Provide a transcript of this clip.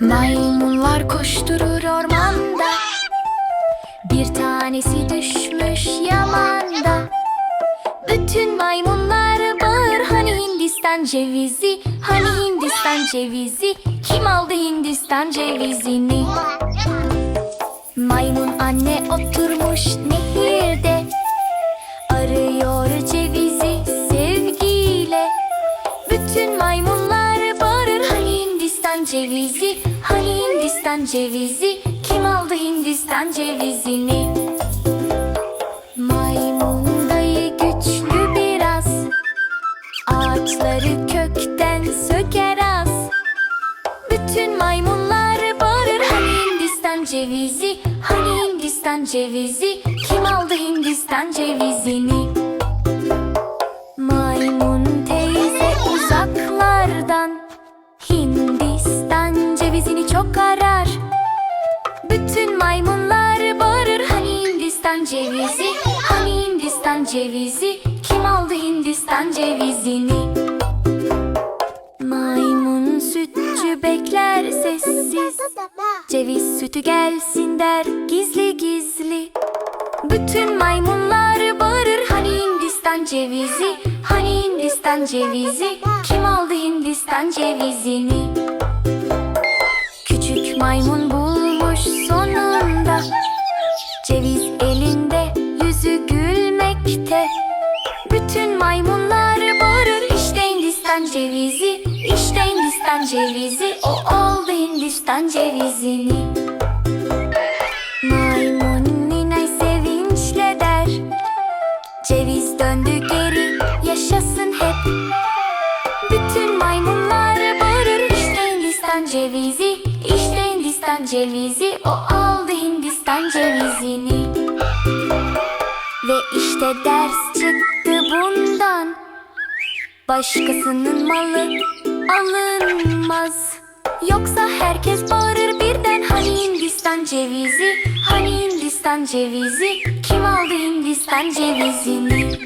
Maymunlar koşturur ormanda. Bir tanesi düşmüş yamanda. Bütün maymunlar bağır Hani Hindistan cevizi? Hani Hindistan cevizi? Kim aldı Hindistan cevizini? Maymun anne oturmuş nehirde Hindistan cevizi Kim aldı Hindistan cevizini? Maymun dayı güçlü biraz Ağaçları kökten söker az. Bütün maymunlar bağırır Hani Hindistan cevizi Hani Hindistan cevizi Kim aldı Hindistan cevizini? Maymun teyze uzaklardan Hindistan cevizini çok arar cevizi? Kim aldı Hindistan cevizini? Maymun sütçü bekler sessiz. Ceviz sütü gelsin der gizli gizli. Bütün maymunlar bağırır Hani Hindistan cevizi? Hani Hindistan cevizi? Kim aldı Hindistan cevizini? Küçük maymun bulmuş sonunda. Ceviz cevizi işte Hindistan cevizi O oldu Hindistan cevizini. Maymun ninay sevinçle der Ceviz döndü geri yaşasın hep. Bütün maymunlar bağırır işte Hindistan cevizi işte Hindistan cevizi O aldı Hindistan cevizini. Ve işte ders çıktı bundan Başkasının malı alınmaz. Yoksa herkes bağırır birden. Hani Hindistan cevizi? Hani Hindistan cevizi? Kim aldı Hindistan cevizini